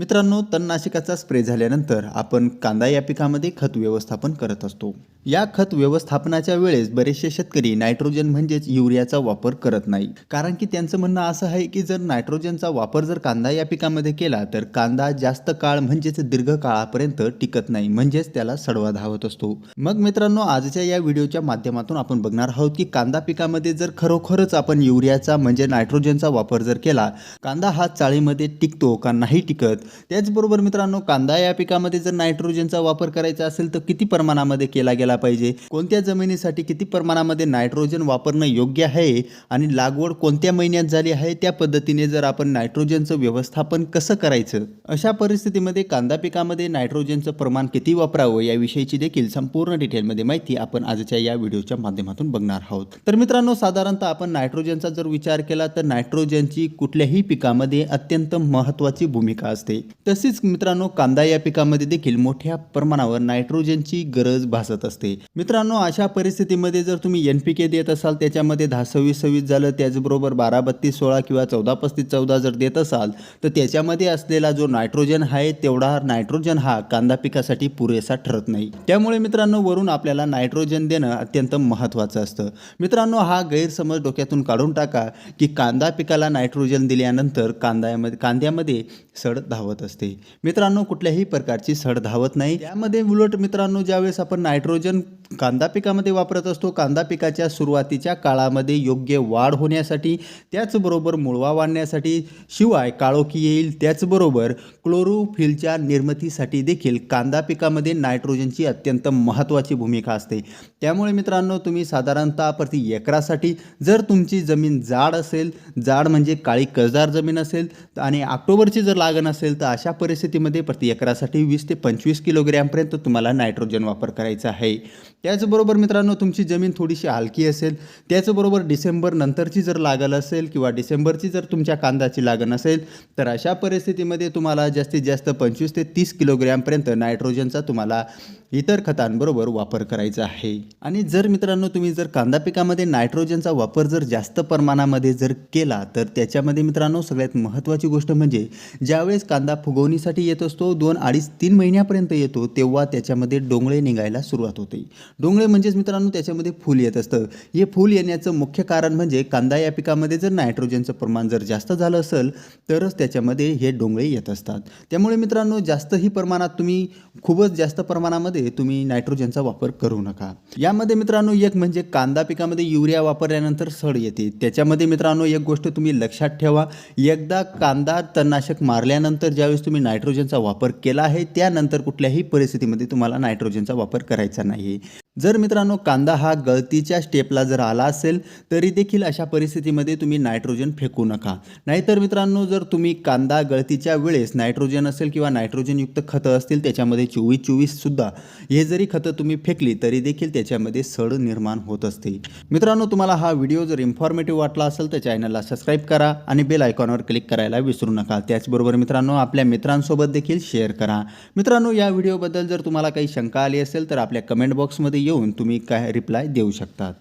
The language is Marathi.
मित्रांनो तणनाशकाचा स्प्रे झाल्यानंतर आपण कांदा या पिकामध्ये खत व्यवस्थापन करत असतो. या खत व्यवस्थापनाच्या वेळेस बरेचसे शेतकरी नायट्रोजन म्हणजेच युरियाचा वापर करत नाही. कारण की त्यांचं म्हणणं असं आहे की जर नायट्रोजनचा वापर जर कांदा या पिकामध्ये केला तर कांदा जास्त काळ म्हणजेच दीर्घ काळापर्यंत टिकत नाही म्हणजेच त्याला सडवा धावत असतो. मग मित्रांनो आजच्या या व्हिडिओच्या माध्यमातून आपण बघणार आहोत की कांदा पिकामध्ये जर खरोखरच आपण युरियाचा म्हणजे नायट्रोजनचा वापर जर केला कांदा हा चाळीमध्ये टिकतो का नाही टिकत? त्याचबरोबर मित्रांनो कांदा या पिकामध्ये जर नायट्रोजनचा वापर करायचा असेल तर किती प्रमाणामध्ये केला गेला पाहिजे. कोणत्या जमिनीसाठी किती प्रमाणामध्ये नायट्रोजन वापरणं योग्य आहे आणि लागवड कोणत्या महिन्यात झाली आहे? त्या पद्धतीने जर आपण नायट्रोजनचं व्यवस्थापन कसं करायचं? अशा परिस्थितीमध्ये कांदा पिकामध्ये नायट्रोजनचं प्रमाण किती वापरावं? याविषयीची देखील संपूर्ण डिटेलमध्ये माहिती आपण आजच्या या व्हिडिओच्या माध्यमातून बघणार आहोत. तर मित्रांनो साधारणतः आपण नायट्रोजनचा जर विचार केला तर नायट्रोजनची कुठल्याही पिकामध्ये अत्यंत महत्त्वाची भूमिका असते. तसेच मित्रांनो कांदा या पिकामध्ये देखील मोठ्या प्रमाणावर नायट्रोजनची गरज भासत असते. मित्रांनो अशा परिस्थितीमध्ये जर तुम्ही एन पी के देत असाल त्याच्यामध्ये दहा सव्वीस सव्वीस झालं त्याचबरोबर बारा बत्तीस सोळा किंवा चौदा पस्तीस चौदा जर देत असाल तर त्याच्यामध्ये असलेला जो नायट्रोजन आहे तेवढा नायट्रोजन हा कांदा पिकासाठी पुरेसा ठरत नाही. त्यामुळे मित्रांनो वरून आपल्याला नायट्रोजन देणं अत्यंत महत्त्वाचं असतं. मित्रांनो हा गैरसमज डोक्यातून काढून टाका की कांदा पिकाला नायट्रोजन दिल्यानंतर कांद्यामध्ये कांद्यामध्ये सड धावत असते. मित्रांनो कुठल्याही प्रकारची सड धावत नाही. त्यामध्ये उलट मित्रांनो ज्यावेळेस आपण नायट्रोजन can कांदा पिकामध्ये वापरत असतो. कांदा पिकाच्या सुरुवातीच्या काळामध्ये योग्य वाढ होण्यासाठी त्याचबरोबर मुळवा वाढण्यासाठी शिवाय काळोखी येईल. त्याचबरोबर क्लोरोफिलच्या निर्मितीसाठी देखील कांदा पिकामध्ये नायट्रोजनची अत्यंत महत्त्वाची भूमिका असते. त्यामुळे मित्रांनो तुम्ही साधारणतः प्रति एकरासाठी जर तुमची जमीन जाड असेल जाड म्हणजे काळी कसदार जमीन असेल आणि ऑक्टोबरची जर लागण असेल तर अशा परिस्थितीमध्ये प्रति एकरासाठी वीस ते पंचवीस किलोग्रॅमपर्यंत तुम्हाला नायट्रोजन वापर करायचा आहे. त्याचबरोबर मित्रांनो तुमची जमीन थोडीशी हलकी असेल त्याचबरोबर डिसेंबर नंतरची जर लागण असेल किंवा डिसेंबरची जर तुमच्या कांद्याची लागण असेल तर अशा परिस्थितीमध्ये तुम्हाला जास्तीत जास्त पंचवीस ते तीस किलोग्रॅमपर्यंत नायट्रोजनचा तुम्हाला इतर खतांबरोबर वापर करायचा आहे. आणि जर मित्रांनो तुम्ही जर कांदा पिकामध्ये नायट्रोजनचा वापर जर जास्त प्रमाणामध्ये जर केला तर त्याच्यामध्ये मित्रांनो सगळ्यात महत्त्वाची गोष्ट म्हणजे ज्यावेळेस कांदा फुगवणीसाठी येत असतो दोन अडीच तीन महिन्यापर्यंत येतो तेव्हा त्याच्यामध्ये डोंगळे निघायला सुरुवात होते. डोंगळे म्हणजेच मित्रांनो त्याच्यामध्ये फूल येत असतं. हे फूल येण्याचं मुख्य कारण म्हणजे कांदा या पिकामध्ये जर नायट्रोजनचं प्रमाण जर जास्त झालं असेल तरच त्याच्यामध्ये हे डोंगळे येत असतात. त्यामुळे मित्रांनो जास्तही प्रमाणात तुम्ही खूपच जास्त प्रमाणामध्ये तुम्ही नायट्रोजनचा वापर करू नका. यामध्ये मित्रांनो एक म्हणजे कांदा पिकामध्ये युरिया वापरल्यानंतर सड येते. त्याच्यामध्ये मित्रांनो एक गोष्ट तुम्ही लक्षात ठेवा एकदा कांदा तणनाशक मारल्यानंतर ज्यावेळेस तुम्ही नायट्रोजनचा वापर केला आहे त्यानंतर कुठल्याही परिस्थितीमध्ये तुम्हाला नायट्रोजनचा वापर करायचा नाही. जर मित्रांनो कांदा हा गळतीच्या स्टेपला जर आला असेल तरी देखील अशा परिस्थितीमध्ये तुम्ही नायट्रोजन फेकू नका. नाहीतर मित्रांनो जर तुम्ही कांदा गळतीच्या वेळेस नायट्रोजन असेल किंवा नायट्रोजनयुक्त खतं असतील त्याच्यामध्ये चोवीस चोवीससुद्धा हे जरी खतं तुम्ही फेकली तरी देखील त्याच्यामध्ये सड निर्माण होत असते. मित्रांनो तुम्हाला हा व्हिडिओ जर इन्फॉर्मेटिव्ह वाटला असेल तर चॅनलला सबस्क्राईब करा आणि बेल आयकॉनवर क्लिक करायला विसरू नका. त्याचबरोबर मित्रांनो आपल्या मित्रांसोबत देखील शेअर करा. मित्रांनो या व्हिडिओबद्दल जर तुम्हाला काही शंका आली असेल तर आपल्या कमेंट बॉक्समध्ये येऊन तुम्ही काय रिप्लाय देऊ शकतात.